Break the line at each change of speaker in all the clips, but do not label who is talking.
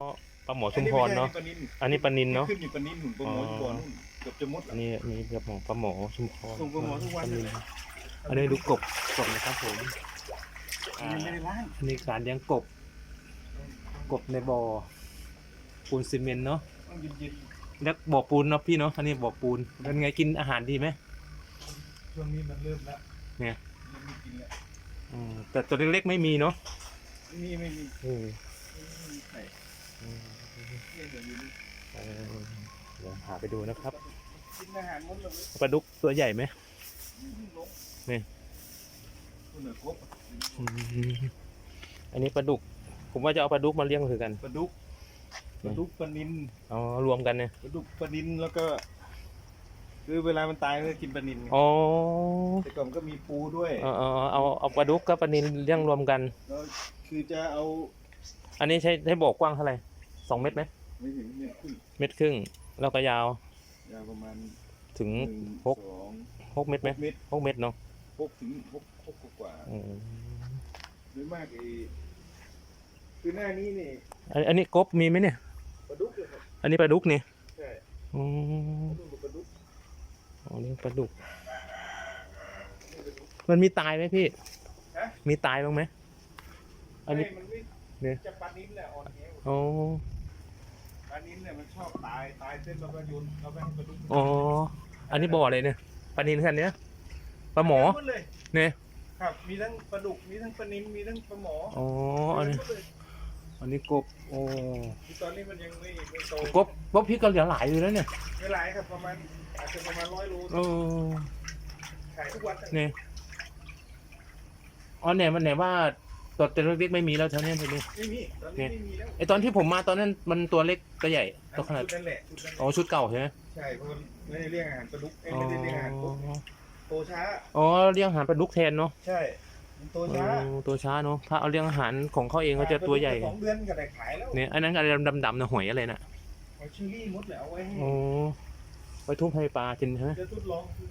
ปลาหมอชุมพรเนาะ อันนี้ปลานินเนาะ
ขึ้นอยู่ปลานินหุ่นปลาหมอ
อ๋อ
ชุมพรนู่นเกือบจะหมด
อั
แล้ว
นนี้มีกระหมอปลาหมอชุมพร
ส่งปลาหมอทุกวัน
ปลา
เล
นิ
ย
นอันนี้ดูกบกบนะครับผมอ่า
ยังไม่ได้ล้าง
อันนี้การเลี้ยงกบ กบในบ่อปูนซีเมนต์เนาะ
ต้องเย็น
แล้วบ่อปูนเนาะพี่เนาะ อันนี้บ่อปูนเป็นไงกินอาหารดีไหม
ๆช่วงนี้มันเริ่มแล้ว
เนี่ย
เริ่มมีกินแล้ว
อืมแต่ตัวเล็กๆไม่มีเนาะ
ไม่มีไม่มี
อืม
ไม่มีไข่
อืม
เนี่ยเดี๋ยวอยู่นี่
เออเดี๋ยวหาไปดูนะครับ
กินอาหารหมดเลย
ปลาดุกตัวใหญ่ไหม
ลง
นี่
คุณเหนือกบ
อืมอันนี้ปลาดุก ผมว่าจะเอาปลาดุกมาเลี้ยงคือกัน
ปลาดุกปลาดุกปลานิน
อ๋อรวมกันเนี่ย
ปลาดุกปลานินแล้วก็ คือเวลามันตายมันก็กินปลานินไง
อ๋อ
แต่ก่อนก็มีปูด้วย
เอาเอาเอาเอาปลาดุกกับปลานิลเลี้ยงรวมกัน
แล้วคือจะเอา
อันนี้ใช้ใช้บ่อกว้างเท่าไหร่สองเมตรไหม
ไม่ถึงเนี่ยขึ้น
เมตรครึ่ง แล้วก็ยาว
ยาวประมาณ
ถึง
หนึ่ง
หก
สอง
หกเมตรไหม
หกเมตร
หกเมตรเนาะ
หกถึงหกหกกว่า
อืม
หรือมากไอ้คือหน้านี้นี่
อันอันนี้กบมีไหมเนี่ย
ปลาดุกเลยครับ
อันนี้ปลาดุกนี่
ใช่
อ๋อ
ปลาดุกกับปลาดุก
อันนี้ปลาดุก มันมีตายไหมพี่
ฮะ
มีตายบ้างไหมอันนี้
ไม่มันไม่
เนี่ย
จะปลานิ้นแหละอ่อนแอ
อ๋อ
ปลานิ้นเนี่ยมันชอบตายตายเส้นแล้วก็โยนเราไปให้ปลาดุก
อ๋ออันนี้บ่ออะไรเนี่ยปลานิลคันเนี้ยปลาหมอ
หมดเลย
เนี่ย
ครับ มีทั้งปลาดุกมีทั้งปลานิ้นมีทั้งปลาหมอ
อ๋ออันนี้
หมดเลย
อันนี้กบโอ้
คือตอนนี้มันยังไม่ไม่โต
กบกบพี่ก็เหลือหลายอยู่แล้วเนี่ย
ไม่หลายครับประมาณอาจจะประมาณร้อยโล
เออ
ขายทุกวัน
เนี่ยอ๋อเนี่ยมันไหนว่า ตัวเล็กๆไม่มีแล้วแถวเนี้ยทีนี้
ไม่มีตอนนี้ไม่มีแล้ว
ไอตอนที่ผมมาตอนนั้นมันตัวเล็กตัวใหญ่ตัวขนาด
ชุดนั่นแหละชุดนั่นแห
อ๋อ
ละ
ชุดเก่าใช่ไหม
ใช่เพราะมันไม่ได้เรียกอาหารปลาดุกเอ้ย
อ๋อ
ไม่ได้เรียกอาหารกบโตช้า
อ๋อเลี้ยงอาหารปลาดุกแทนเนาะ
ใช่มันโตช้า
อ๋อตัวช้าเนาะถ้าเอาเลี้ยงอาหารของเขาเองเขาจะตัวใหญ่
สองเดือนก็ได้ขายแล้ว
เนี่ยอันนั้นอะไรดำๆนะหอยอะไรน่ะ
เอาชิลลี่มดแหละเอาไว้ให้
อ๋อไว้ทุ่งให้ปลากินใช่ไหม
จะทดลองคือ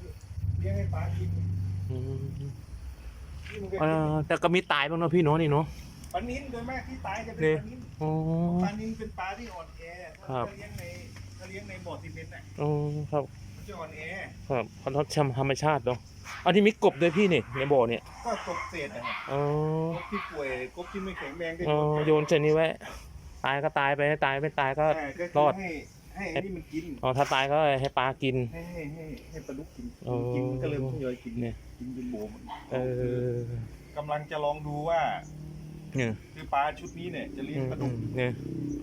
เลี้ยงให้ปลากิน
อืม
นี่มันก็
อ่าแต่ก็มีตายบ้างเนาะพี่เนาะนี่เนาะ
ปลานิ้นโดยมากที่ตายจะเป็น
นี่
ปลานิ้น
อ๋อ
ปลานิ้นเป็นปลาที่อ่อนแอ
ครั
ถ้า
บ
เลี้ยงในถ้าเลี้ยงในบ่อซีเมนต์น่ะ
อ๋อครับ
มันจะอ่อนแอ
ครับเขาทำธรรมชาติเนาะอันนี้มีกบด้วยพี่นี่ในบ่อเนี่ย
ก็กบเศษนะฮะ
อ๋อ
กบที่ป่วยกบที่ไม่แข็งแรงก็
อ๋อโยนเจนี่ไว้ตายก็ตายไปตายไม่ตายก็
ใช่ก็
ร
คือ
อด
ให้ ให้ไอ้นี่มันกิน
อ๋อถ้าตายก็ให้ปลากิน
ให้ให้ให้ให้ปลาดุกกิน
อ๋อ
กินมันก็เริ่มทยอยกิน
เนี่ย
กินจนโบมัน
เออ
กำลังจะลองดูว่า
เนี่ย
คือปลาชุดนี้เนี่ยจะเลี้ยงปลาดุก
เนี่ย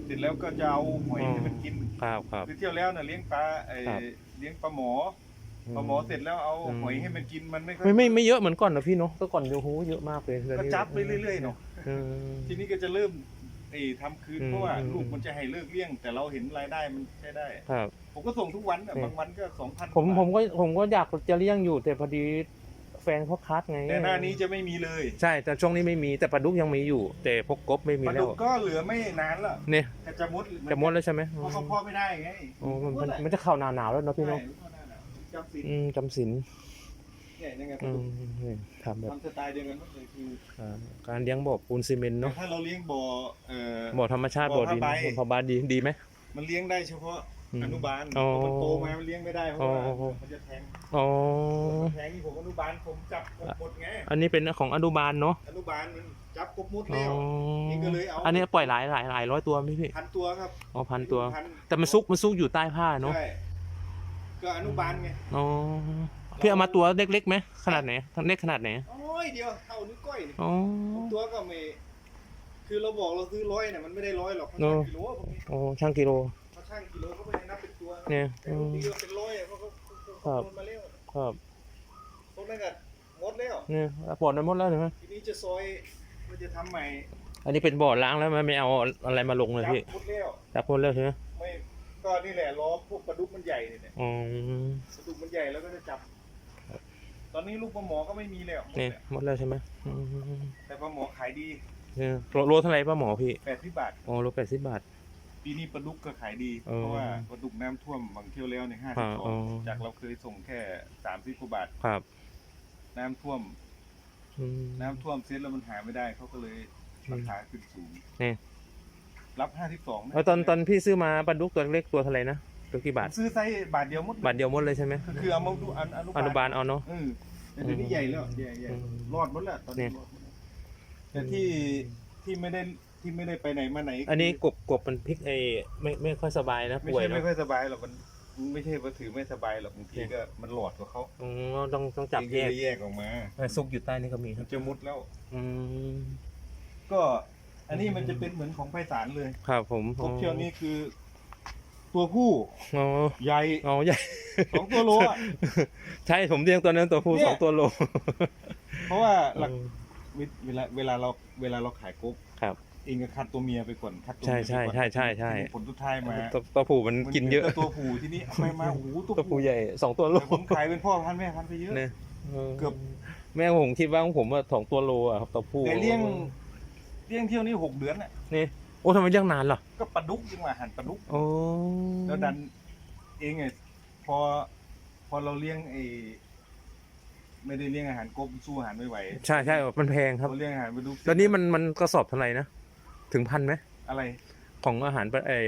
เสร็จแล้วก็จะเอาหอยให้มันกิน
ครับครับ
คือเที่ยวแล้วน่ะเลี้ยงปลาไอ้
ครับ
เลี้ยงปลาหมอปลาหมอเสร็จแล้วเอา
อืม
หอยให้มันกินมันไม่ค่อย
ไม่ไม่ไม่เยอะเหมือนก่อนนะพี่เนาะก็ก่อนโอ้โหเยอะมากเลยเดี๋ยว
ก็
นี้
จับไปเรื่อยๆเนาะ
เออ
ทีนี้ก็จะเริ่ม ไอ้ทำคืน
อืม
เพราะว่า
อืม
ลูกมันจะให้เลิกเลี้ยง แต่เราเห็นรายได้มันใช้ได้
ครับ
ผมก็ส่งทุกวันอะ
เนี่ย
บางวันก็สองพัน
ผมผมก็ผมก็อยากจะเลี้ยงอยู่แต่พอดีแฟนเขาคัดไง
แต่หน้านี้จะไม่มีเลย
ใช่ แต่ช่วงนี้ไม่มีแต่ปลาดุกยังมีอยู่ แต่พวกกบไม่มี
ปลา
แล้
ดุ
ว
กก็เหลือไม่นานแล้ว
เนี่ย
ก็จะมด
จะหมดแล้วใช่ไหม
เพราะเขาพ่อไม่ได้ไง
อ๋อมันมันมันจะเข้าหนาหนาวแล้วเนาะพี่
ใช่
เนาะ
จำสิน
อืมจำศีล
เนี่ยยังไงป
อื
ลาดุ
ม
ก
นี่ทำแบบ
ทำสไตล์เดียวกันหมดเลยคือ
อ่าการเลี้ยงบ่อปูนซีเมนต์
แต่
เนาะ
ถ้าเราเลี้ยงบ่อเอ่อ
บ่อธรรมชาติบ่อดิน
บ่อผ้าใบ
บ่อพอบาดีดีไหม
มันเลี้ยงได้เฉพาะ
อืม
อนุบาล
อ๋อ
พอมันโตมามันเลี้ยงไม่ได้เพราะว่า
อ๋อ
มันจะแทง
อ๋อ
แทงที่ผมอนุบาลผมจับกบหมดไง
อันนี้เป็นของอนุบาลเนาะ
อนุบาลมันจับกบหมด
อ๋อ
แล้ว นี่ก็เลยเอา
อันนี้ปล่อยหลายหลายหลายร้อยตัวไหมพี่
พันตัวครับ
อ๋อพันตัว
พัน
แต่มันซุกมันซุกอยู่ใต้ผ้าเนาะ
ใช่ก็อนุบาลไง
อ๋อ พี่เอามาตัวเล็กๆไหมขนาดไหนเล็กขนาดไหน
โอ้ยเดียวเท่านิ้วก้อยนี่
อ๋อ
ตัวก็ไม่คือเราบอกเราซื้อร้อยเนี่ยมันไม่ได้ร้อยหรอกเขา
เน
ช่า
อะ
งกิโลพวกนี้
อ๋อช่างกิโล
เขาช่างกิโลเขาไม่ได้นับเป็นตัว
เนี่ย
แต่
อื
บาง
ม
ทีก็เป็นร้อยอะเขาก็
ครั
เขา
บ
คำนวณมาแล้ว
ครับ
พวกนั้นก็หมดแล้ว
เนี่ยปลอดได้หมดแล้วใช่ไหม
ทีนี้จะซอยมันจะทำใหม่
อันนี้เป็นบ่อล้างแล้วมันไม่เอาอะไรมาลงเลย
จับ
พี่
หมดแล้ว
จับพ่นแล้วใช่ไหม
ไม่ก็นี่แหละล้อพวกปลาดุกมันใหญ่เนี่ย
อ๋อ
ปลาดุกมันใหญ่แล้วก็จะจับ ตอนนี้ลูกปลาหมอก็ไม่มีแล้วหมด
เนี่ย
แล้ว
หมดแล้วใช่ไหมอืม
แต่ปลาหมอขายดี
เนี่ยโลโลเท่าไหร่ป้าหมอพี่
แปดสิบบาท
อ๋อโลแปดสิบบาท
ปีนี้ปลาดุกก็ขายดี
เออ
เพราะว่าปลาดุกน้ำท่วมบางเที่ยวแล้วในห้า
อ่
สิบสอ
อ๋
ง
อ
จากเราเคยส่งแค่สามสิบกว่าบาท
ครับ
น้ำท่วม
อืม
น้ำท่วมเซ็ตแล้วมันหาไม่ได้เขาก็เลยราคาขึ้นสูง
เนี่ย
รับห้าสิบสอง
แล้วตอนตอนพี่ซื้อมาปลาดุกตัวเล็กตัวเท่าไหร่นะ ตัวกี่บาท
ซื้อไซส์บาทเดียวหมด
บาทเดียวหมดเลยใช่ไหม
ก็คือเอามาดูอัน
อนุบาลเอาเนาะ
เออแต่เดี๋ยวนี้ใหญ่แล้วใหญ่ใหญ่
อืม
รอดหมดแล้วตอนนี้
เนี่ย
รอดหมดแล้วแต่ที่ที่ไม่ได้ที่ไม่ได้ไปไหนมาไหน
อันนี้กบกบมันพลิกไอ้ไม่ไม่ค่อยสบายนะ
ไม่
ป่วย
ใช่
เนาะ
ไม่ค่อยสบายหรอกมันไม่ใช่ว่าถือไม่สบายหรอกบางที
เนี่ย
ก็มันหลอดกว่าเขา
อืมต้องต้องจับแยก
แยกออกมา
เออซุกอยู่ใต้นี่ก็มีค
มั
รับ
นจะมุดแล้ว
อืม
ก็อันนี้มันจะเป็นเหมือนของไพศาลเลย
ครับผม
กบเที่ยวนี้คือ ตัวผู้
อ๋อ
ใหญ่
อ๋อใหญ่
สองตัวโลอะ
ใช่ผมเลี้ยงตัวนั้นตัวผู้
เนี่ย
สองตัวโล
เพราะว่าหลัก
อืม
เวลาเวลาเราเวลาเราขายกบ
ครับ
เองก็คัดตัวเมียไปก่อนคัดตัว
ใช่
เมียไป
ใช่
ก่อน
ใช่ใช่ใช่
ผลสุดท้ายมา
ตัวตัวผู้มันกินเยอะ
มัหลืแต่ตัวผู้ที่นี่เอาไปมาโอ้โหตัว
ตัวผู้ใหญ่สองตัวโล
แต่ผมขายเป็นพ่อพันธุ์แม่พันธุ์ไปเยอะ
เนี่ย
เกือบ
แม่ผมคิดว่าของผมว่าสองตัวโลอะครับตัวผู้
แต่เลี้ยงเลี้ยงเที่ยวนี้หกเดือนน่ะ
นี่ โอ้ทำไมเลี้ยงนานเหรอ
ก็ปลาดุกยังมาหันปลาดุก
โอ้
แล้วดันเองไงพอพอเราเลี้ยงไอ้ไม่ได้เลี้ยงอาหารกบสู้อาหารไม่ไหว
ใช่ใช่มันแพงครับ
เราเลี้ยงอาหารปลาดุก
แล้วนี่มันมันกระสอบเท่าไหร่นะถึงพันไหม
อะไร
ของอาหารปลาไอ้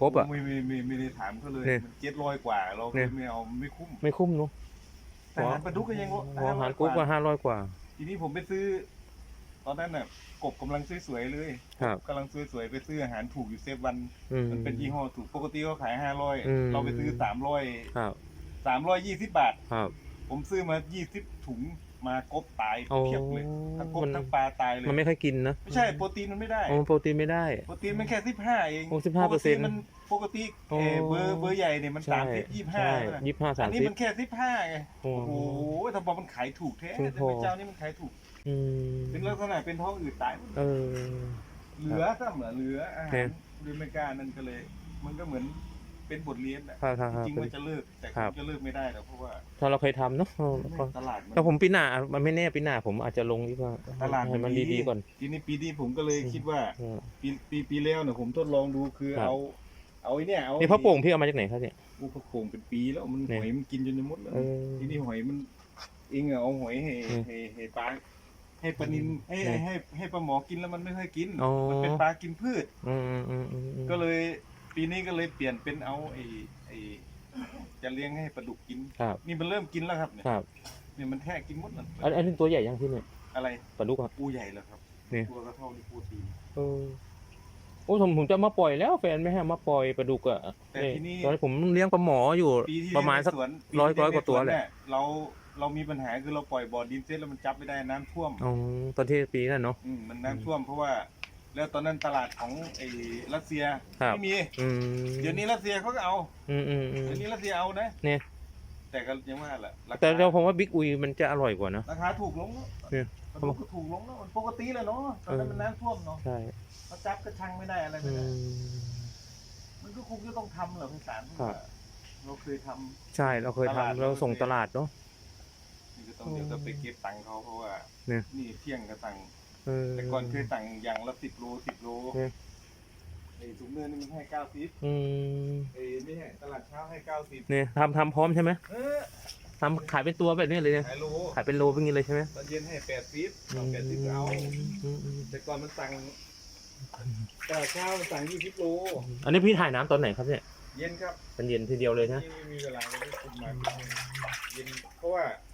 กบอะ
ไม่ไม่ไม่ไม่ได้ถามเขาเลย
เนี่ย
มันเจ็ดร้อยกว่า เรา
เนี่ย
ไม่เอาไม่คุ้ม
ไม่คุ้มเนาะ
แต่อาหารปลาดุกก็ยัง
หัวอาหารกบก็
ว่า
ห้าร้อยกว่า
ทีนี้ผมไปซื้อ ตอนนั้นน่ะกบกำลังสวยๆเลย
ครับ
กำลังสวยๆไปซื้ออาหารถูกอยู่เซฟวัน
อืม
มันเป็นยี่ห้อถูกปกติเขาขายห้าร้อย
อืม
เราไปซื้อสามร้อย
ครับ
สามร้อยยี่สิบบาท
ครับ
ผมซื้อมายี่สิบถุงมากบตาย
โอ้
เพียบเลยทั้งกบ
มัน
ทั้งปลาตายเลย
มันไม่ค่อยกินนะ
ไม่ใช่โปรตีนมันไม่ได้
โอ้โปรตีนไม่ได้
โปรตีนมันแค่สิบห้าเอง
โอ้15%
ปกติมันปกติ
โอ้
เออเบอร์เบอร์ใหญ่เนี่ยมัน
ใช่
สามสิบยี่ห้า
ใช่ยี่ห้าสา
อั
ม
นนี้
สิบ
มันแค่สิบห้าไง
โอ้
โอ้โหถ้าบอกมันขายถูกแท้
ถูก
แต่
พอ
เป็นเจ้านี่มันขายถูก
อืม
เป็นลักษณะเป็นท้องอืดตายหมด
เออ
เหลือซ้ำเหรอเหลืออา
โอ
หา
เค
รหรือไม่กล้านั่นก็เลย มันก็เหมือนเป็นบทเรียนแหละ
ครับครับครับ
จริงๆว่าจะเลิกแต่
ครับ
จะเลิกไม่ได้แล้วเพราะว่า
ถ้าเราเคยทำเนาะเออก็
ตลาดมัน
แต่ผมปีหน้ามันไม่แน่ปีหน้าผมอาจจะลงดีกว่า
ตลาด
ให้มันดีๆก่อน
ทีนี้ปีนี้ผมก็เลยคิดว่า
เออ
ปีปีปีแล้วเนี่ยผมทดลองดูคือ
ครับ
เอา เอาไอ้เนี่ยเอา
นี่พ่อโป่งพี่เอามาจากไหนครับเนี่ย
อู้พระโป่งเป็นปีแล้วมัน
เนี่ย
หอยมันกินจนจะหมดแล้ว
เออ
ทีนี้หอยมันเองอะเอาหอยให้
อืม
ให้ให้ปลา ให้ปลานินให้
เนี่ย
ให้ให้ปลาหมอกินแล้วมันไม่ค่อยกิน
อ๋อ
มันเป็นปลากินพืช
อืมอืมอืมอืมอืม
ก็เลยปีนี้ก็เลยเปลี่ยนเป็นเอาไอ้ไอ้จะเลี้ยงให้ปลาดุกกิน
ครับ
นี่มันเริ่มกินแล้วครับเนี่ย
ครับ
เนี่ยมันแทะกินหมดแล้ว
อันอันนี้ตัวใหญ่ยังพี่เนี่ย
อะไร
ปลาดุกอะ
ปูใหญ่แล้วครับ
เนี่ย
ตัวก็เท่านี้ปูตีน
เออโอ้ผมผมจะมาปล่อยแล้วแฟนไม่ให้มาปล่อยปลาดุกอะ
แต่ทีนี้
ตอนนผมเลี้ยงปลาหมออยู่
ปีที่
ประมาณสัก
เลี้ยงในสวน
ร้อย
ปีที่
ร้อยกว่าตัว
เงในส
แหละ
เนี่ยเรา เรามีปัญหาคือเราปล่อยบ่อดินเสร็จแล้วมันจับไม่ได้น้ำท่วม
อ๋อตอนที่ปีนั้นเนาะ
อืมมันน้ำท่วมเพราะว่า แล้วตอนนั้นตลาดของไอ้รัสเซีย
ครับ
ไม่มี
อืม
เดี๋ยวนี้รัสเซียเขาก็เอา
อืมอืมอืม
เดี๋ยวนี้รัสเซียเอานะ
เนี่ย
แต่ก็ยังว่าแหละราคา
แต่เราผมว่าบิ๊กอุยมันจะอร่อยกว่าเนอะ
ราคาถูกลงแล้ว
เนี่ย
มันก็ถูกลงแล้วมันปกติเลยเนาะตอนนั้นมันน้ำท่วมเนาะ
ใช่
เขาจับก็ช่างไม่ได้อะไร
อื
ไม่ได้
ม
มันก็คงจะต้องทำเหรอพี่สารเพราะ
ครับ
ว่าเราเคยทำ
ใช่เราเคย
ตลาด
ทำเราส่งตลาดเนาะ
นี่ก็ ต้องเดี๋ยวจะไปเก็บตังค์เขาเพราะว่า
เนี่ย
นี่เที่ยงก็ตังค์
เออ
แต่ก่อนเคยตังค์อย่างละสิบโลสิบโล
เนี่ย
ไอ้ถุงเงินนี่มันให้เก้าสิบ
อืม
ไอ้ไม่ใช่ตลาดเช้าให้เก้าสิบ
เนี่ยทำทำพร้อมใช่ไหม
เออ
ทำขายเป็นตัวแบบนี้เลยเนี่ย
ขายโล
ขายเป็นโลเป็นงี้เลยใช่ไหม
ตอนเย็นให้แปดสิบตอนแปดสิบก็เอา
อืมอืม
แต่ก่อนมันสั่งตลาดเช้ามันสั่งยี่สิบโล
อันนี้พี่ถ่ายน้ำตอนไหนครับเนี่ย
เย็นครับ
เป็นเย็นทีเดียวเลยนะ
นี่ไม่มีเวลาไม่ได้คุมมาเย็นเพราะว่าถ้เ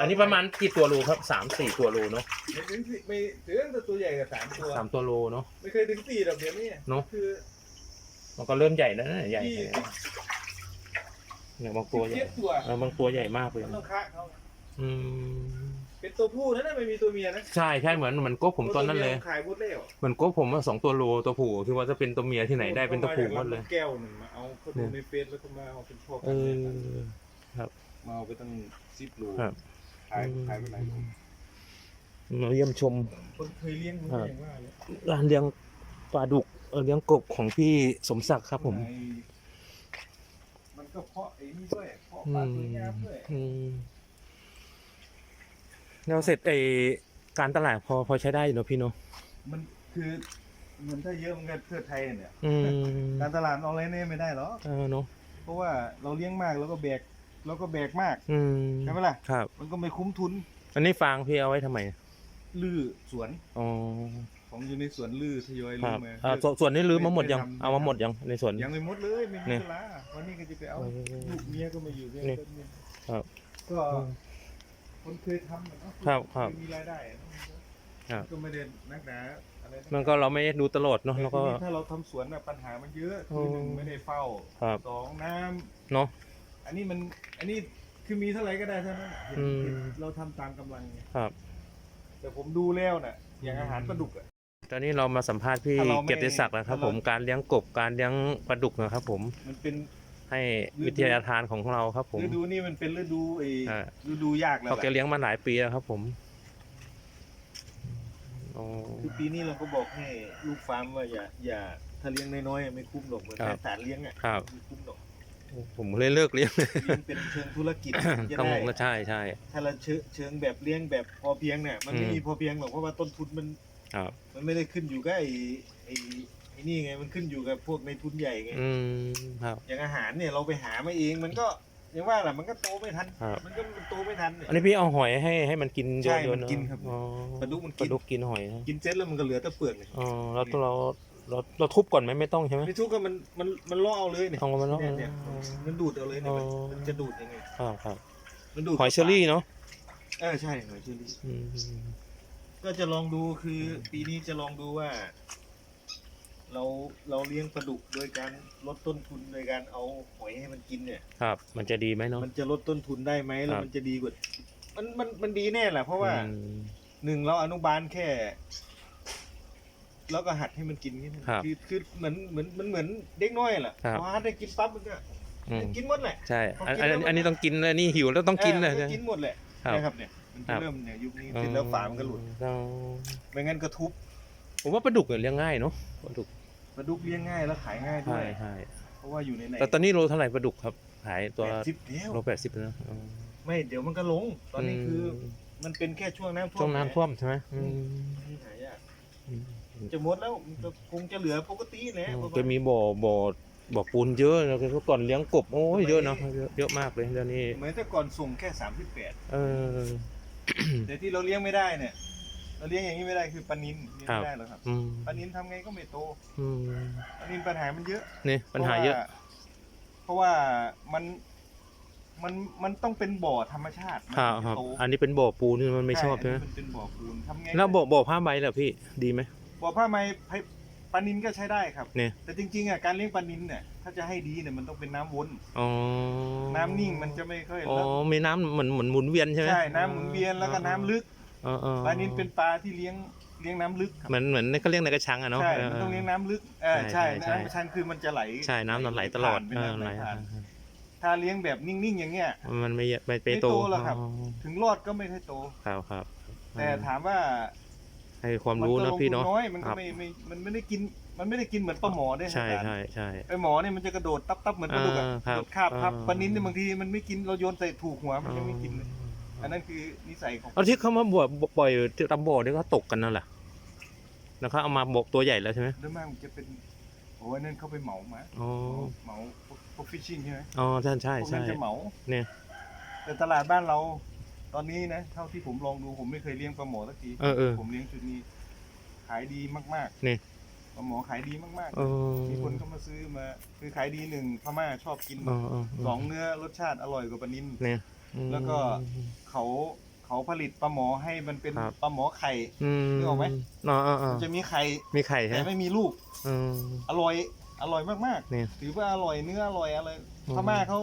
อั
นนี้ประมาณกี่ตัวโลครับสามสี่ตัวโลเนาะ
ไม่ถึงสี่ไม่ถึงแต่ตัวใหญ่กับสามตัว
สามตัวโลเนาะ
ไม่เคยถึงสี่ดอกเดียวนี่
เนอะ
คือ
มันก็เริ่มใหญ่แล้วนะใหญ่
ที่
เนี่ยบางตัวใหญ่
เจ็ดตัว
เออบางตัวใหญ่มากเลย
มันต้องคะเขา
อืม
เป็นตัวผู้นะนะไม่มีตัวเมียนะ
ใช่ใช่เหมือนเหมือนกบผมตอนนั้นเลย
วมีขายพุดเล่ว
เหมือนกบผมว่าสองตัวโลตัวผู้ที่ว่าจะเป็นตัวเมียที่ไหนได้เป็นตัวผู้หมดเลย
แก้วหนึ่งมาเอาเขาดูในเฟซแล้วก็มาเอาเป็นพ่อ
เอ
พันธุ์
อ
มาเอาไปตั้งสิบโล
ครับ
ขายขายไปหลายโล
มาเยี่ยมชม
คนเคยเลี้ยงมัน
ครับ
อย่างว่าเลย
ร้านเลี้ยงปลาดุกเออเลี้ยงกบของพี่สมศักดิ์ครับผม
ไอ้มันก็เพาะไอ้นี่ด้วยเพาะปลาสวยงามด้วย
อืมแล้วเสร็จไอการตลาดพอพอใช้ได้อยู่เนอะพี่เนอะ
มันคือมันถ้าเยอะมันก็เพื่อไทยเนี่ย
อืม
การตลาดออนไลน์เนี่ยไม่ได้หรอก
เออเนอะ
เพราะว่าเราเลี้ยงมากแล้วก็แบก แล้วก็แบกมาก
อืม
ใช่ไหมล่ะ
ครับ
มันก็ไม่คุ้มทุน
อันนี้ฟางพี่เอาไว้ทำไม
ลื้อสวน
อ๋อ
พอของอยู่ในสวนลือทยอย
ค
ลื
รั
อบมา
อ่า
เลิก
ส่วนส่วนนี้รื้อมาหมดยัง
ไม่ทำ
เอามาหมดยังในสวน
ยังไม่หมดเลยไม่มี
เนี่ย
เวลาวันนี้ก็จะไปเอา
เออ
ลูกเมียก็มาอยู่ด้วย
นี่
ก็เนี่ย
ครับ
ก็คนเคยทำอะเนาะ
ครับครับ
เคยมีรายได้อะ
ครับ
ก็ไม่ได้นักหนาอะไระ
มันก็เราไม่ได้ดูตลอดเนาะแล้วก็
ทีนี้ถ้าเราทำสวนน่ะปัญหามันเยอะคือหนึ่ง
อ๋อ
ไม่ได้เฝ้า
ครับ
สองน้ำ
เนาะ
อันนี้มัน อันนี้คือมีเท่าไหร่ก็ได้เท่านั้นเห็น
อืม
เห็นเราทำตามกำลังไง
ครับ
แต่ผมดูแล้วน่ะ อย่างอาหารปลาดุกอะ
ตอนนี้เรามาสัมภาษณ์พี่
ถ้าเราไม่
เกียรติศักดิ์นะครับ
ถ้าเรา
ผมการเลี้ยงกบการเลี้ยงปลาดุกนะครับ ผม
มันเป็น
ให้
ฤดู
วิทยาทานของเราครับ ผม
ฤดูนี่มันเป็นฤดูไอ้
อ่า
ฤดูยากแล้ว
เขา
แห
แก
ละ
เลี้ยงมาหลายปีแล้วครับ ผมอ๋อ
คือปีนี้เราก็บอกให้ลูกฟาร์มว่าอย่าอย่าถ้าเลี้ยงน้อยๆอะไม่คุ้มหรอกเหมือน
ครับ
สารเลี้ยงอะ
ครับ
ไม่คุ้มหรอก
ผมเลยเลิกเลี้ยง
เลี้ยงเป็นเชิงธุรกิจจะ
ต้อง
ได้
ลงก็ใช่ใช่
ถ้าเราเชิงเชิงแบบเลี้ยงแบบพอเพียงเนี่ยมันไม่
อืม
มีพอเพียงหรอกเพราะว่าต้นทุนมัน
ครับ
มันไม่ได้ขึ้นอยู่กับไอ้ไอ้ไอ้นี่ไงมันขึ้นอยู่กับพวกในทุนใหญ่ไง
อืมครับ
อย่างอาหารเนี่ยเราไปหามาเองมันก็อย่างว่าแหละมันก็โตไม่ทัน
ครับ
มันก็มันโตไม่ทันเนี่ย
อันนี้พี่เอาหอยให้ให้มันกินเย
ใช่
อะๆ
มัน
เนอะ
กินครับ
อ๋อ
ปลาดุกมัน
ป
กิน
ลาดุกกินหอยนะ
กินเสร็จแล้วมันก็เหลือแต่เปลือกเนี่ย
อ๋อแล้วเรา เราเราทุบก่อนไหมไม่ต้องใช่ไหม
ไม่ทุกก็มันมันมันล่อเอาเลยเนี่ย
ต้องเอามาล่อ
เนี่ยเนี่ยมันดูดเอาเลยเนี่ยมัน
อ๋อ
มันจะดูดยังไง
ครับครับ
มันดูด
หอยเชอรี่เนาะ
เออใช่หอยเชอรี่
อืม
ก็จะลองดูคือปีนี้จะลองดูว่า เราเราเลี้ยงปลาดุกโดยการลดต้นทุนโดยการเอาหอยให้มันกินเนี่ย
ครับ มันจะดีไหมเนาะ
มันจะลดต้นทุนได้ไหมแล้
ควรับ
มันจะดีกว่ามันมันมันดีแน่แหละเพราะว่า
อืม
หนึ่งเราอนุบาลแค่ แล้วก็หัดให้มันกินแค่นั้น
ครับ
คือคือเหมือนเหมือนมันเหมือนเด็กน้อยแหละ
ครับ
พอหัดได้กินปั๊บมันก็
อืม
กินหมดแหละ
ใช่อัน
พอกิน
อัน
แล้วมัน
อันนี้ต้องกินเลยนี่หิวแล้วต้องกินเลย
ออมักินหมดแหละ
ครับ
นะครับเนี่ยมัน
ครั
จะ
บ
เริ่มเนี่ยยุคนี้เสร็จแล้วฝามันก็หลุด
อ๋อ
ไม่งั้นก็ทุบ
ผมว่าปลาดุกเนี่ยเลี้ยงง่ายเนาะปลาดุก
ปลาดุกเลี้ยงง่ายแล้วขายง่ายด้
ใช่
วย
ใช่
เพราะว่าอยู่ในไหน
แต่ตอนนี้โลเท่าไหร่ปลาดุกครับขายตัว
แปดสิบแล้ว
โลแปดสิบนะอ๋อ
ไม่เดี๋ยวมันก็ลง ตอนนี้คือ
ม
มันเป็นแค่ช่วงน้ำท่วม
ช่วงน้ำท่วมใช่ไหมอืม
นี่หายาก
อืม
จะหมดแล้วมันก็คงจะเหลือปกติแหละ
แกมีบ่อบ่อบ่อปูนเยอะแล้วก็ก่อนเลี้ยงกบโอ้ยเยอะเนาะเยอะเยอะมากเลยเดี๋ยวนี้
เหมือนแต่ก่อนส่งแค่สามสิบแปด
เออ
แต่ที่เราเลี้ยงไม่ได้เนี่ย เราเลี้ยงอย่างนี้ไม่ได้คือปลานินเลี้ยง
ครับ
ไม่ได้หรอกครับ
อืม
ปลานินทำไงก็ไม่โต
อืม
ปลานินปัญหามันเยอะ
นี่ปัญหาเยอะ
เพราะว่ามันมันมันต้องเป็นบ่อธรรมชาติมัน
ครับ
ถึง
ค
จะ
รับ
โต
อันนี้เป็นบ่อปูนมันไม่ชอบใช่ไหม
นนี้มันเป็นบ่อปูนทำไง
แล้วบ่อบ่อผ้าใบล่ะพี่ดีไหม
บ่อผ้าไหมปลานินก็ใช้ได้ครับ
เนี่ย
แต่จริงๆอะการเลี้ยงปลานินเนี่ยถ้าจะให้ดีเนี่ยมันต้องเป็นน้ำวน
อ๋อ
น้ำนิ่งมันจะไม่ค่อย
อ๋อ
แล้ว
มีน้ำเหมือนเหมือนหมุนเวียนใช่ไหม
ใช่น้ำหมุนเวียนแล้วก็น้ำลึก
อ๋ออ๋อ
ปลานินเป็นปลาที่เลี้ยงเลี้ยงน้ำลึกครับ
เหมือนเหมือนเขาเรียกในกระชังอะเนาะ
ใช่มันต้องเลี้ยงน้ำลึกเออ
ใช่
ใช่
ใช่
น้ำชันคือมันจะไหล
ใช่น้ำมันไหลตลอด
ผ่าน
เอ
ไม่
อ
ได้
ไหล
ไม่ผ่านถ้าเลี้ยงแบบนิ่งๆอย่างเงี้ย
มันไม่ไม่ไป
ไม่
โต
หรอกครับ ถึงรอดก็ไม่ค่อยโต
ครับครับ
แต่ถามว่า
ให้ความ
มัน
รู้
ก็
นะ
ลง
พี่
ทุน
เนาะ
น้อยมัน
ค
ก็
รับ
ไม่ไม่มันไม่ได้กินมันไม่ได้กินเหมือนปลาหมอได้
ใช่
ครับ
ใช่ใช่
ไอหมอเนี่ยมันจะกระโดดตับตับๆเหมือนปลาดุกอะ
อ่าครับ
กระโดดคาบพับ
อ่า
ปลานิ้นเนี่ยบางทีมันไม่กินเราโยนใส่ถูกหัวมันยังไม่กินเลยอันนั้นคือนิสัยของ
เอาที่เขามาบวชปล่อยที่ตำบ่อนี่ก็ตกกันนั่นแหละแล้วเขาเอามาบกตัวใหญ่แล้วใช่ไหม
ด้วยมากมันจะเป็นโอ้ยนั่นเขาไปเหมามา
อ๋อ
เหมาพวกฟิชชิ่งใช่ไหม
อ๋อใช่ใช่
พวก
ใช่
นั้นจะเหมา
เนี่ย
แต่ตลาดบ้านเรา ตอนนี้นะเท่าที่ผมลองดูผมไม่เคยเลี้ยงปลาหมอสักที
เออเออ
ผมเลี้ยงชุดนี้ ขายดีมาก
นี่
ๆปลาหมอขายดีมาก
เออ
ๆ มีคนก็มาซื้อมา คือขายดีหนึ่งพม่าชอบกิน
เออเออ
สองเนื้อรสชาติอร่อยกว่าปลานิ่ม
เนี่ยอืม
แล้วก็ เขาเขาผลิตปลาหมอให้มันเป็น
ครับ
ปลาหมอไข่
อืม
นึกออกไหม
อ๋ออ๋ออ๋อ
มันจะมีไข่
มีไข่ใช่
แต่
ไหม
ไม่มีลูก
เออ
อร่อย อร่อยมาก
เนี่ย
ๆ ถือว่าอร่อยเนื้ออร่อยอะไร
อืม
พม่าเขา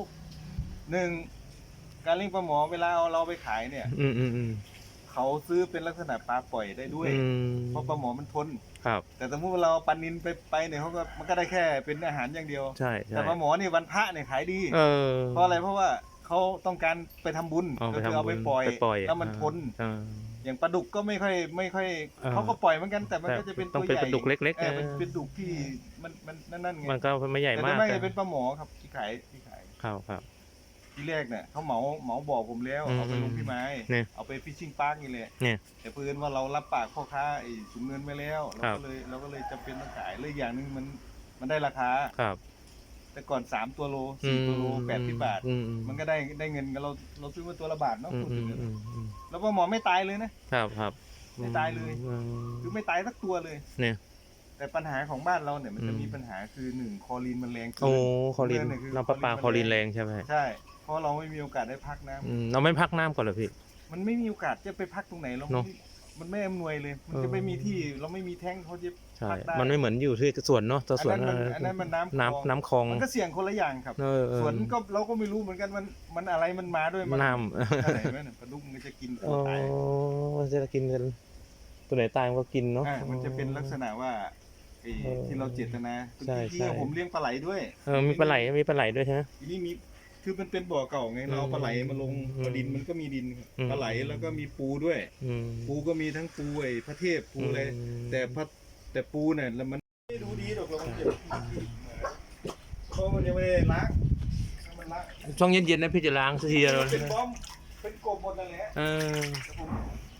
หนึ่ง การเลี้ยงปลาหมอเวลาเอาเราไปขายเนี่ย
อืมอืมอืม
เขาซื้อเป็นลักษณะปลาปล่อยได้ด้วย
อืม
เพราะปลาหมอมันทน
ครับ
แต่สมมติว่าเราเอาปลานินไปไปเนี่ยเขาก็มันก็ได้แค่เป็นอาหารอย่างเดียว
ใช่ใช่
แต่ปลาหมอเนี่ยวันพระเนี่ยขายดี
เออ
เพราะอะไรเพราะว่าเขาต้องการไปทำบุญ
เอาไป
ก็คือ
ทำ
เอา
บุ
ไป
ญ
ปล่อย
ไปปล่อย
แล้วมันทน
อ่า
อย่างปลาดุกก็ไม่ค่อยไม่ค่อย
อ่า
เขาก็ปล่อยเหมือนกันแต่มัน
แต่
ก็จะเป็น
ต้
ตั
อง
ว
เป็น
ใหญ่
ปลาดุกเล็กๆ
ออเป็น
เออ
เป็นดุกที่มันมันนั่นนั่นไง
มันก็ไม่ใหญ่
แต่
มาก
ไม่
แต่
เป็นปลาหมอครับที่ขายที่ขาย
ครับครับ
ที่แรกเนี่ยเขาเหมาเหมาบอกผมแล้ว
อืม
เอาไปลงพี่ไม้
เนี่ย
เอาไปฟิชชิ่งปาร์กนี่แหละ
เนี่ย
แต่เพื่อนว่าเรารับปากพ่อค้าไอ้ถุงเงินไว้แล้วเรา
ครับ
ก็เลยเราก็เลยจำเป็นต้องขายเลยอย่างหนึงมันมันได้ราคา
ครับ
แต่ก่อนสามตัวโลสี่ตัวโลแปดสิบบาท
อืมอื
มันก็ได้ได้เงินกันเราเราซื้อมาตัวละบาทเนาะ
อืม
พูด
อื
ถึง
ม
เนี่ย
อืมอืม
แล้วปลาหมอไม่ตายเลยนะครับ
ครับ
ไม่ตายเลย
อืม
คือไม่ตายสักตัวเลย
เนี่ย
แต่ปัญหาของบ้านเราเนี่ยมันจะ
อืม
มีปัญหาคือหนึ่งคลอรีนมันแรงเกิน
โอ้คอลิน
เยคือ
น้ำประปาคอลินแรงใช่ไหม
ใช่ เพราะเราไม่มีโอกาสได้พักน้ำ
อืมเราไม่พักน้ำก่อนเหรอพี่
มันไม่มีโอกาสจะไปพักตรงไหนเรา
เนอะ
ไม่มันไม่อำนวยเลย มัน
เออ
จะไม่มีที่เราไม่มีแท้งเขาจะ
ใช่
พักได้
มันไม่เหมือนอยู่ที่สวนเนาะตัวสวน
อันนั้นมันอันนั้นมันน้ำคลอง
น้ำน้ำคลอง
มันก็เสี่ยงคนละอย่างครับ
เออเออ
สวนก็เราก็ไม่รู้เหมือนกันมันมันอะไรมันมาด้วยมั
น้
อะไรไหมเนี่ยปลาดุกมันก็จะกินำตั
อ๋
ว
อ
ตาย
จะกินกันตัวไหนตายมันก็กินเนาะ
อ่ามันจะเป็นลักษณะว่าไอ้
เออ
ที่เราเจตนา
ใช่
ที่
ใช่
ผมเลี้ยงปลาไหลด้วย
เออมีปลาไหลมีปลาไหลด้วยใช่ไหม
ทีนี้มี คือมันเป็นบ่อเก่าไงเราเอาปลาไหลมาลง
อืม
ปลาดินมันก็มีดินครับ
อืม
ปลาไหลแล้วก็มีปูด้วย
อืม
ปูก็มีทั้งปูไอ้พระเทพปูอะไร
อืม
แต่พระแต่ปูเนี่ยแล้วมันไม่ดูดีหรอกเรามันเจ็บเพราะมันยังไม่ได้ล้างถ้ามันล้าง
ช่วงเย็นๆนะพี่จะล้างสักทีแล้ว
เป็นบอมเป็นกบหมดนั่นแหละ
เออ
แต่ผม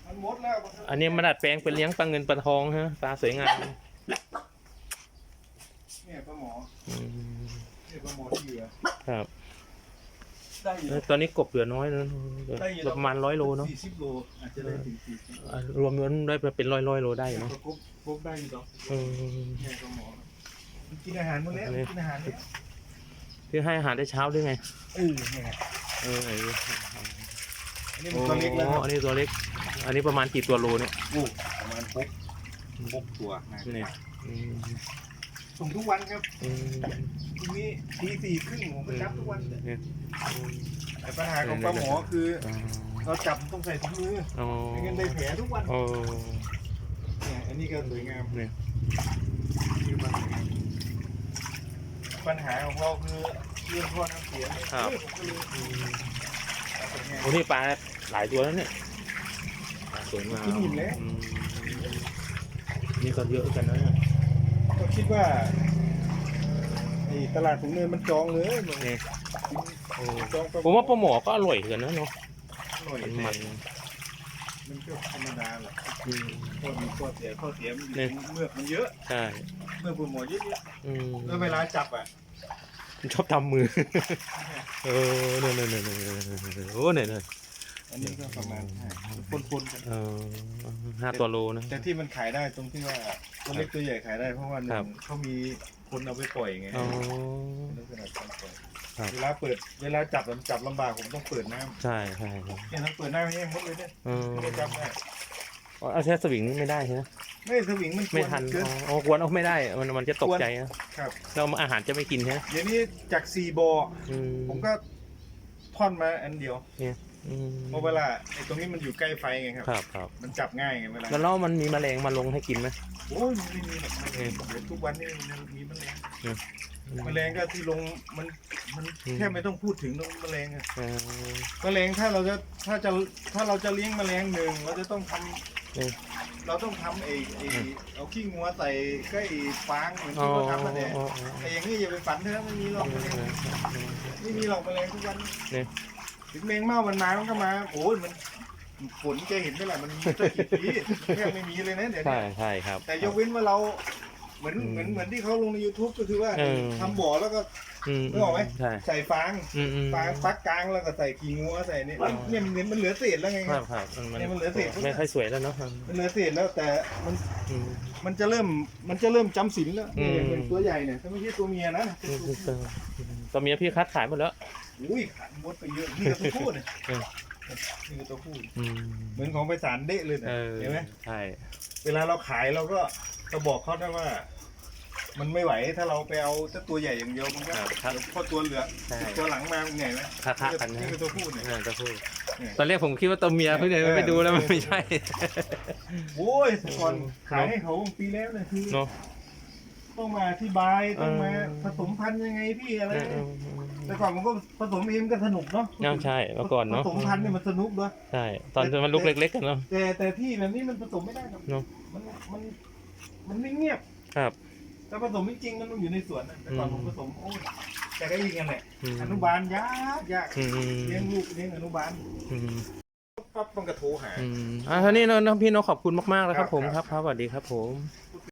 มันหมดแล้วมั
อันนี้มาดัดแปลงเป็นเลี้ยงปลาเงินปลาทองฮะปลาสวยงาม
เนี่ยปลาหมอ
อืม
เนี่ยปลาหมอที่เหลือ
ครับ
ได้อยู่
เออตอนนี้กบเหลือน้อยนะประมาณร้อยโลเนาะ
สี่สิบโลอาจจะได้ถึงสี่สิบ
อะรวมนั้นได้เป็นร้อยร้อยๆโลได้เนาะ
กบกบได้อยู่ดอก
เออ
เนี่ยปลาหมอมันกินอาหารหมดแล้ว
อันนี้
มันกินอาหารเนี่ย
พี่ให้อาหารได้เช้าด้วยไง
เออเนี่ย
เออไอ้
อันนี้
โอ้
มันตัวเล็กแล้วครับ
อันนี้ตัวเล็ก อันนี้ประมาณกี่ตัวโลเนี่ย
โอ้ประมาณหกหกตัวนะ
เนี่ยอืม
ส่งทุกวันครับ
อืม
ทีนี้ทีสี่ครึ่งผมก็จับทุกวันเลย
เนี่ย
แต่ปัญหาของปลาหมอคือ
อ๋อ
เราจับต้องใส่ถุงมือ
อ๋อ
ไม่งั้นได้แผลทุกวัน
โอ้
เนี่ยอันนี้ก็สวยงาม
เนี่ย
คือมันปัญหาของเราคือเรื่องท่อน้ำเสียเนี่ย
ครับ
เออผมก็เลย
อืม
เอาไปไง
โอ้นี่ปลาหลายตัวแล้วเนี่ยปลาสวยงาม
กินอิ่มแล้ว
อืมนี่ก็เยอะกันนะเนี่ย
ก็ คิดว่าไอ้ตลาดถุงเงินมันจองเลยมัน
นี่โอ้
จอง
ผมว่าปลาหมอก็อร่อยเหมือนกันนะเนาะ
หน่อย
มัน
แต่
มัน
มันก็ธรรมดาแหละ
อืม
ข้อดีข้อเสียข้อเสียมันอยู่
เนี่ย
ตรงเมือกมันเยอะ
ใช่
เมือกปลาหมอเยอะ
อืม
ๆแล้วเวลาจับอะ
ชอบทำมือ เออเนี่ยเนี่ยเนี่ยเนี่ยโอ้เนี่ยเนี่ย
อันนี้ก็ประมาณปนๆกัน
เออห้าตัวโลนะ
แต่ที่มันขายได้ตรงที่ว่าตัวเล็กตัวใหญ่ขายได้เพราะว่าหนึ่
ครับ
งเขามีคนเอาไปปล่อยไง
อ๋อ
ลักษณะการปล่อย
ครับ
เวลาเปิดเวลาจับมันจับลำบากผมต้องเปิดน้
ใช่ใช่ใช่ำ
เนี่ยต้องเปิดน้ำให้แห้งหมดเลยเนี่ย
เออ
ไม่ได้จับได้
เอาแค่สวิงนี่ไม่ได้ใช่ไหม
ไม่สวิงมันกวน
ไม่ทัน
เกิน
อ๋อควรเอาไม่ได้ มันมันจะตกใจนะครับแล้วอาหารจะไม่กินใช่ไหม
เดี๋ยวนี้จากสี่บอ
อืม
ผมก็ท่อนมาอันเดียว
อืม
เพราะเวลาไอ้ตรงนี้มันอยู่ใกล้ไฟไงครับ
ครับครับ
มันจับง่ายไงเวลา
แล้วแล้วมันมีแมลงมาลงให้กินไหม
โอ้ยมันไม่มีหรอกมัน
เออ
เดี๋ยวทุกวันนี้มันมีแมลง
อืม
แมลงก็ที่ลงมันมัน
อืม
แค่ไม่ต้องพูดถึงนกแมลงอะ
เออ
แมลงถ้าเราจะถ้าจะถ้าเราจะเลี้ยงแมลงหนึ่งเราจะต้องทำ
เออ
เราต้องทำไอ้ไอ้เอาขี้งัวใส่ใกล้ฟางเหมือน
อ๋อ
ที่เขาทำมาเนี่ย
อ๋ออ๋อ
ไอ้อย่างนี้อย่าไปฝันเถอะไม่มีหรอกแมลงไม่มีหรอกแมลงทุกวัน
เนี่ย
ถึงแมงเม่ามันมามันก็มาโอ้ยมันฝนแกเห็นไหมล่ะมันมีตั้งกี่ปีแค่ไม่มีเลยนะเดี๋ยว
ใช่
นี้
ใช่ครับ
แต่ยกเว้นว่าเราเหมือน
อืม
เหมือนเหมือนที่เขาลงใน YouTube ก็คือว่า
เออ
ทำบ่อแล้วก็
อืม
นึกออกไหม
ใช่
ใส่ฟาง
อืมอืม
ฟางฟักกลางแล้วก็ใส่ขี้งัวใส่เนี่ย
อ๋อ
เนี่ยมันเหมือนมันเหลือเศษแล้วไง
ครับครับมัน
เนี่ยมันเหลือเศษ
ไม่ค่อยสวยแล้วเนาะ
มันเหลือเศษแล้วแต่มัน
อืม
มันจะเริ่มมันจะเริ่มจำศีลแล้ว
อืม
เนี่ยเป็นตัวใหญ่เนี่ยถ้าไม่ใช่ตัวเมียนะเป็น
อืม
ตัว
อืมตัวเมียพี่คัดขายหมดแล้ว
อุ้ยขาดมดไปเยอะนี่ก็ตัวผู้เนี่ย
เออ
นี่ก็ตัวผู้
อืม
เหมือนของไปสารเดะเลย
เอ
นะ
อ
เห็นไหม
ใช่
เวลาเราขายเราก็จะบอกเขาได้ว่า มันไม่ไหวถ้าเราไปเอาเจ้าตัวใหญ่อย่างเดียวมันก็
ครับครับ
เดี๋ยวพอตัวเหลือ
ใช่
ตัวหลังมาเป็นไงนะ
ค่าๆกันนะ
นี่คือตัวผู้เนี่ย
เออตัวผู้
เนี่ย
ตอนแรกผมคิดว่าตัวเมียเพิ่งเลย
เออ
ไปดูแล้วมันไม่ใช่
โอ้ยแต่ก่อนขายให้เขาปีแล้วเนี่ยคือ
เนาะ
ต้องมาอธิบายต้องมา
เออ
ผสมพันธุ์ยังไงพี่อะไร
เออเออ
แต่ก่อนมันก็ผสมเองก็สนุกเนาะ
เออใช่เมื่อก่อนเนาะ
ผสมพันธุ์เนี่ยมันสนุกด้วย
ใช่ ตอนมันลูกเล็กๆกันเนาะ
แต่แต่ที่แบบนี้มันผสมไม่ได้ครับ
เนอะ
มันมันมันไม่เงียบ
ครับ
แต่ผสมจริงๆมันต้องอยู่ในสวนนะแต่ก่อน
อื
ผมมผสมโอ้ยแต่ก็ยิงกันแหละ
อืม
อนุบาลยากยาก
อืม
เลี้ยงลูกเลี้ยงอนุบาล
อืม
ปั๊บต้องกระโทรหา
อืมอ่าท่านี้เนาะพี่เนาะขอบคุณมากๆเลยครับ
ครับ
ผม
ครับ
ครับครับสวัสดีครับผม
ค